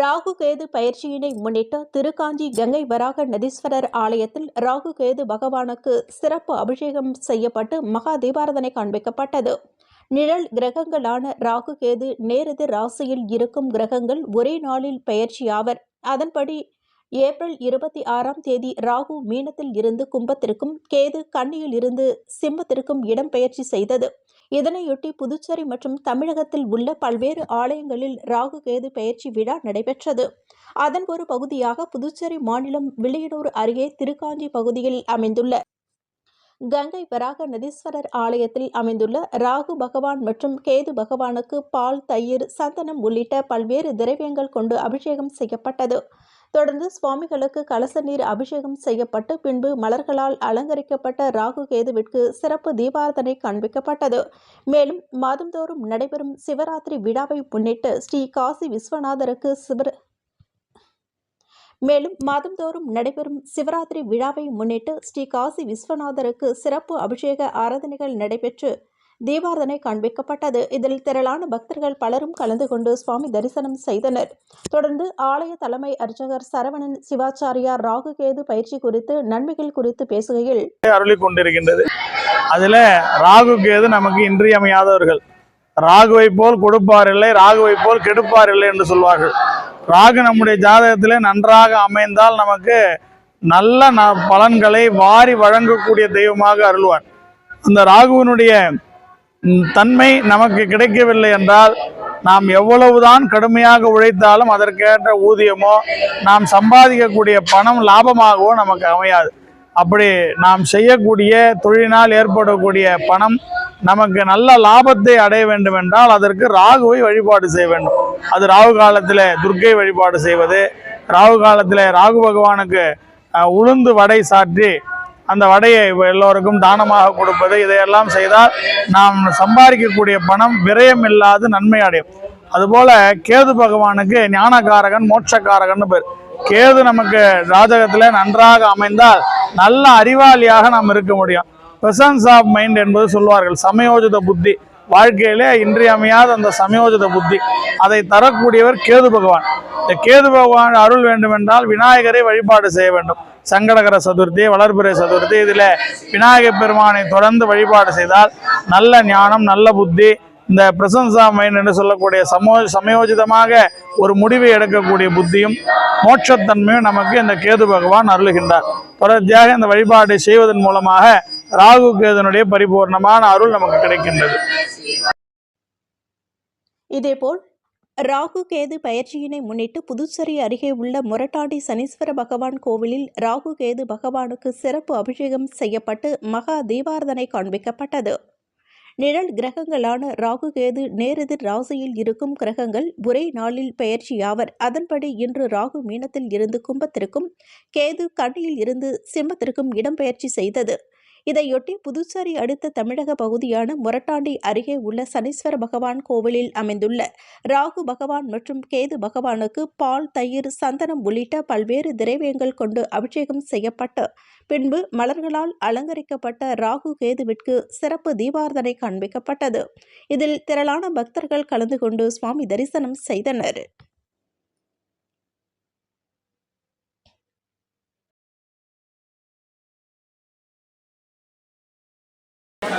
ராகு கேது பயிற்சியினை முன்னிட்டு திருக்காஞ்சி கங்கை வராக நதீஸ்வரர் ஆலயத்தில் ராகு கேது பகவானுக்கு சிறப்பு அபிஷேகம் செய்யப்பட்டு மகா தீபாரதனை காண்பிக்கப்பட்டது. நிழல் கிரகங்களான ராகு கேது நேரது ராசியில் இருக்கும் கிரகங்கள் ஒரே நாளில் பயிற்சியாவர் அதன்படி ஏப்ரல் இருபத்தி ஆறாம் தேதி ராகு மீனத்தில் இருந்து கும்பத்திற்கும் கேது கன்னியில் இருந்து சிம்மத்திற்கும் இடம்பெயர்ச்சி செய்தது. இதனையொட்டி புதுச்சேரி மற்றும் தமிழகத்தில் உள்ள பல்வேறு ஆலயங்களில் ராகு கேது பயிற்சி விழா நடைபெற்றது. அதன் ஒரு பகுதியாக புதுச்சேரி மாநிலம் வில்லியனூர் அருகே திருக்காஞ்சி பகுதியில் அமைந்துள்ள கங்கை வராக நதீஸ்வரர் ஆலயத்தில் அமைந்துள்ள ராகு பகவான் மற்றும் கேது பகவானுக்கு பால் தயிர் சந்தனம் உள்ளிட்ட பல்வேறு திரவியங்கள் கொண்டு அபிஷேகம் செய்யப்பட்டது. தொடர்ந்து சுவாமிகளுக்கு கலச நீர் அபிஷேகம் செய்யப்பட்டு பின்பு மலர்களால் அலங்கரிக்கப்பட்ட ராகு கேதுவிற்கு சிறப்பு தீபாரதனை காண்பிக்கப்பட்டது. மேலும் மாதந்தோறும் நடைபெறும் சிவராத்திரி விழாவை முன்னிட்டு ஸ்ரீ காசி விஸ்வநாதருக்கு சிவர மேலும் மாதந்தோறும் நடைபெறும் சிவராத்திரி விழாவை முன்னிட்டு ஸ்ரீ காசி விஸ்வநாதருக்கு சிறப்பு அபிஷேக ஆராதனைகள் நடைபெற்று தீபாரதனை காண்பிக்கப்பட்டது. இதில் திரளான பக்தர்கள் பலரும் கலந்து கொண்டு சுவாமி தரிசனம் செய்தனர். தொடர்ந்து ஆலய தலைமை அர்ச்சகர் சரவணன் சிவாச்சாரியார் ராகுகேது பயிற்சி குறித்து நன்மைகள் குறித்து பேசுகையில் அருளி கொண்டிருக்கின்றது. அதுல ராகு கேது நமக்கு இன்றியமையாதவர்கள். ராகுவை போல் கொடுப்பார் இல்லை ராகுவை போல் கெடுப்பார் இல்லை என்று சொல்வார்கள். ராகு நம்முடைய ஜாதகத்திலே நன்றாக அமைந்தால் நமக்கு நல்ல ந- பலன்களை வாரி வழங்கக்கூடிய தெய்வமாக அருள்வார் அந்த ராகுவினுடைய தன்மை நமக்கு கிடைக்கவில்லை என்றால் நாம் எவ்வளவுதான் கடுமையாக உழைத்தாலும் அதற்கேற்ற ஊதியமோ நாம் சம்பாதிக்கக்கூடிய பணம் லாபமாகவோ நமக்கு அமையாது. அப்படி நாம் செய்யக்கூடிய தொழிலினால் ஏற்படக்கூடிய பணம் நமக்கு நல்ல லாபத்தை அடைய வேண்டும் என்றால் அதற்கு ராகுவை வழிபாடு செய்ய வேண்டும். அது ராகு காலத்தில் துர்க்கை வழிபாடு செய்வது ராகு காலத்தில் ராகு பகவானுக்கு உளுந்து வடை சாற்றி அந்த வடையை எல்லோருக்கும் தானமாக கொடுப்பது. இதையெல்லாம் செய்தால் நாம் சம்பாதிக்கக்கூடிய பணம் விரயம் இல்லாது நன்மை அடையும் அதுபோல கேது பகவானுக்கு ஞானகாரகன் மோட்சக்காரகன் பேர். கேது நமக்கு ராஜகத்தில் நன்றாக அமைந்தால் நல்ல அறிவாளியாக நாம் இருக்க முடியும். பிரசன்ஸ் ஆஃப் மைண்ட் என்பது சொல்வார்கள். சமயோஜித புத்தி. வாழ்க்கையிலே இன்றியமையாத அந்த சமயோஜித புத்தி. அதை தரக்கூடியவர் கேது பகவான். இந்த கேது பகவான் அருள் வேண்டுமென்றால் விநாயகரை வழிபாடு செய்ய வேண்டும். சங்கடகர சதுர்த்தி வளர்பிறை சதுர்த்தி இதில் விநாயகப் பெருமானை தொடர்ந்து வழிபாடு செய்தால் நல்ல ஞானம் நல்ல புத்தி இந்த பிரசன்சா மைன் என்று சொல்லக்கூடிய சமோ சமயோஜிதமாக ஒரு முடிவை எடுக்கக்கூடிய புத்தியும் மோட்சத்தன்மையும் நமக்கு இந்த கேது பகவான் அருளுகின்றார். தொடர்ச்சியாக இந்த வழிபாட்டை செய்வதன் மூலமாக ராகு கேதனுடைய பரிபூர்ணமான அருள் நமக்கு கிடைக்கின்றது. இதேபோல் ராகு கேது பயிற்சியினை முன்னிட்டு புதுச்சேரி அருகே உள்ள முரட்டாண்டி சனீஸ்வர பகவான் கோவிலில் ராகு கேது பகவானுக்கு சிறப்பு அபிஷேகம் செய்யப்பட்டு மகா தீபார்த்தனை காண்பிக்கப்பட்டது. நிழல் கிரகங்களான ராகு கேது நேரெதிர் ராசியில் இருக்கும் கிரகங்கள் ஒரே நாளில் பெயர்ச்சியாவர் அதன்படி இன்று ராகு மீனத்தில் இருந்து கும்பத்திற்கும் கேது கண்ணியில் இருந்து சிம்மத்திற்கும் இடம்பெயர்ச்சி செய்தது. இதையொட்டி புதுச்சேரி அடுத்த தமிழக பகுதியான முரட்டாண்டி அருகே உள்ள சனீஸ்வர பகவான் கோவிலில் அமைந்துள்ள ராகு பகவான் மற்றும் கேது பகவானுக்கு பால் தயிர் சந்தனம் உள்ளிட்ட பல்வேறு திரைவியங்கள் கொண்டு அபிஷேகம் செய்யப்பட்டு பின்பு மலர்களால் அலங்கரிக்கப்பட்ட ராகு கேதுவிற்கு சிறப்பு தீபார்த்தனை காண்பிக்கப்பட்டது. இதில் திரளான பக்தர்கள் கலந்து கொண்டு சுவாமி தரிசனம் செய்தனர்.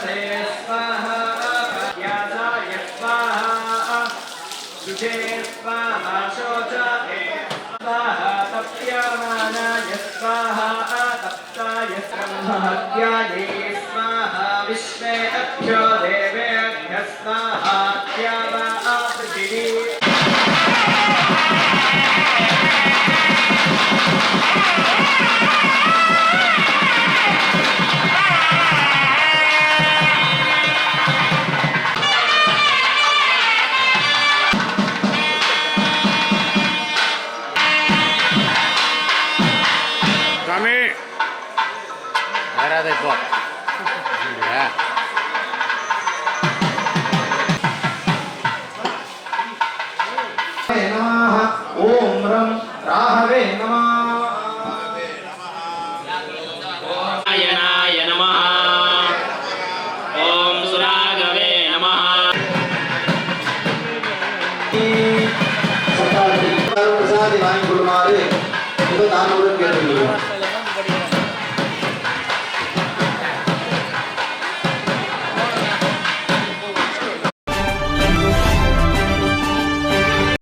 प्रेतसे स्वाहा व्यासाय स्वाहा। शुचे स्वाहा शोचाय स्वाहा तप्यमानाय स्वाहा तप्ताय ब्रह्महत्याये சாமி வராத இப்போ ஓம் ரம் ராகவே நமா வாங்கிக் கொள்ளுமாறு நானுடன் கேட்டுக்கொள்கிறோம்